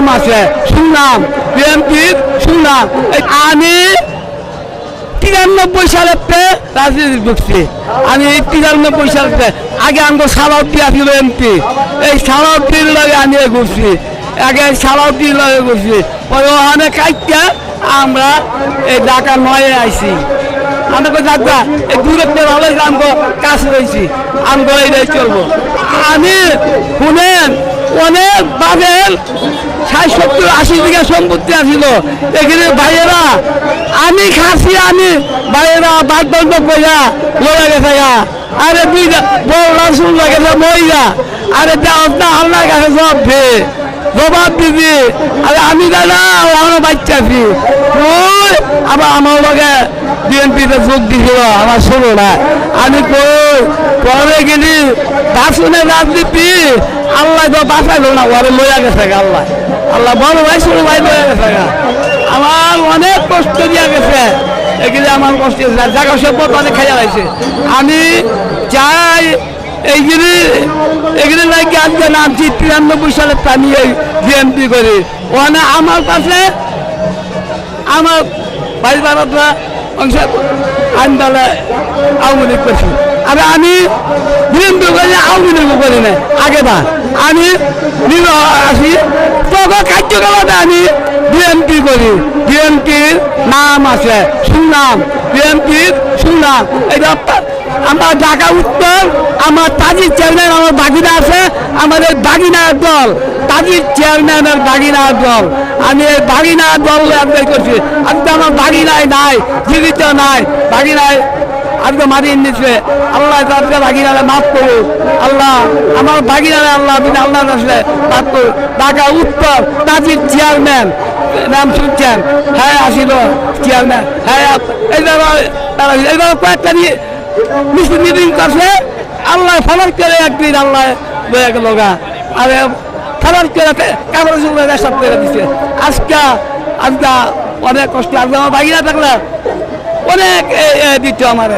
নাম আছে। শুনলাম বিএনপির শুনলাম আমি তিরানব্বই সালেতে রাজনীতি ঢুকছি আমি এই তিরানব্বই সালেতে আগে আমাকে সালাউদ্দি আসছিল এমপি। এই সালাউদ্দির লগে আমি ঘুরছি। আগে সালাউদ্দির লগে ঘুরছি। পরে ওখানে কাইটা আমরা এই ঢাকা নয়ে আইছি। আমাকে দাদা, এই দূরত্ব হলে আমগো কাছে রয়েছি, আমগো এইটাই চলবো। আমি শুনেন, অনেক বাবের ষাট সত্তর আশি বিঘা সম্পত্তি আছিল। এখানে ভাইয়েরা, আমি খাসি, আমি ভাইয়েরা বাদ বন্ধ কইরা লড়া গেছে গা। আরে দুইটা বড় রাসুল গেছে, মহিলা। আরে দেওয়া আল্লাহ কাছে সব ভে জবাব দিবি। আরে আমি দাদা আমার বাচ্চা আছি। ওই আবার আমার লগে বিএনপিতে যোগ দিছিল, আমার ষোলো না। আমি কই? পরে গেলি বাসনের রাজনীতি। আল্লাহ তো বাঁচাইল না, ওরে লইয়া গেছে আল্লাহ। আল্লাহ বড় ভাই, ছোট ভাই লইয়া গেছে আমার অনেক কষ্ট দিয়া গেছে। এগুলি আমার কষ্ট জায়গা সভ্যতা অনেক খাইয়া লাগছে আমি চাই এইগুলি এগুলি লাগে আজকে নামছি তিরানব্বই সালে আমি এই বিএনপি করি। ওখানে আমার কাছে, আমার ভাই বারতরা অংশ আমি তাহলে আওয়ামী লীগ করছি। আর আমি বিএনপি করি আওয়ামী লীগ করি না আগে বা আমি তখন কার্যকলাপে আমি বিএনপি করি। বিএনপির নাম আছে শুনলাম বিএনপির শুনলাম এটা আমার ঢাকা উত্তর, আমার তাজির চেয়ারম্যান আমার বাগিনা আছে, আমাদের বাগিনার দল, তাজির চেয়ারম্যানের বাগিনার দল। আমি এই বাগিনার দল করছি। আজকে আমার বাগিনায় নাই, জীবিত নাই। বাগিনায় আজকে মারিয়ে নিচ্ছে আল্লাহ আজকে বাগিনারে মাফ করুক। আল্লাহ, আমার বাগিনারে আল্লাহ আপনি আল্লাহ আসলে মাফ করুক। ঢাকা উত্তর তাজির চেয়ারম্যান, নাম শুনছেন হ্যাঁ আসিল চেয়ারম্যান। হ্যাঁ এইভাবে কয়েকটা নিয়ে মিষ্টি মিটিং করছে। আল্লাহ ফলার করে একদিন আল্লাহ বয়ে গেল গা। আর, ফলার করে কাপড় চুপড়ে সব করে দিচ্ছে আজকে আজকে অনেক কষ্ট। আজকে আমার বাগিনা থাকলে অনেক দিত আমার।